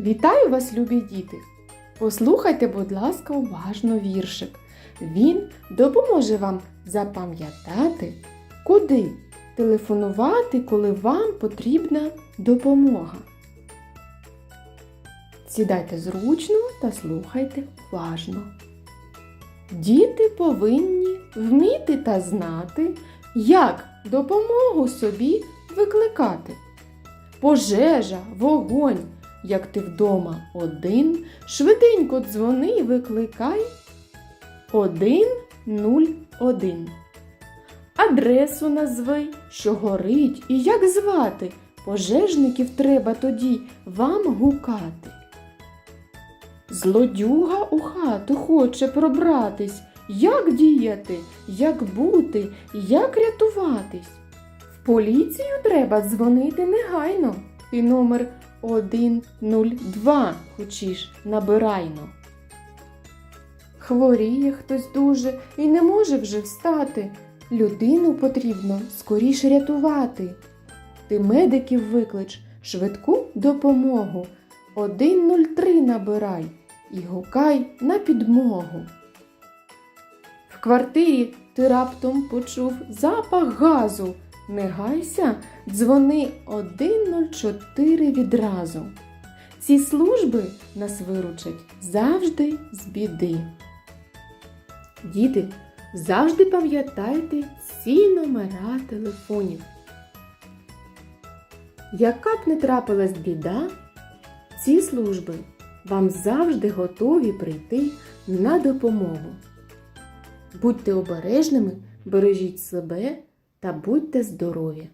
Вітаю вас, любі діти! Послухайте, будь ласка, уважно віршик. Він допоможе вам запам'ятати, куди телефонувати, коли вам потрібна допомога. Сідайте зручно та слухайте уважно. Діти повинні вміти та знати, як допомогу собі викликати. Пожежа, вогонь, як ти вдома один, швиденько дзвони й викликай 101. Адресу назви, що горить, і як звати. Пожежників треба тоді вам гукати. Злодюга у хату хоче пробратись. Як діяти, як бути, як рятуватись? В поліцію треба дзвонити негайно. І номер 102 хочеш набирайно. Хворіє хтось дуже і не може вже встати. Людину потрібно скоріше рятувати. Ти медиків виклич швидку допомогу. 103 набирай і гукай на підмогу. В квартирі ти раптом почув запах газу. Не гайся, дзвони 104 відразу. Ці служби нас виручать завжди з біди. Діти, завжди пам'ятайте ці номера телефонів. Яка б не трапилась біда, ці служби вам завжди готові прийти на допомогу. Будьте обережними, бережіть себе та будьте здорові!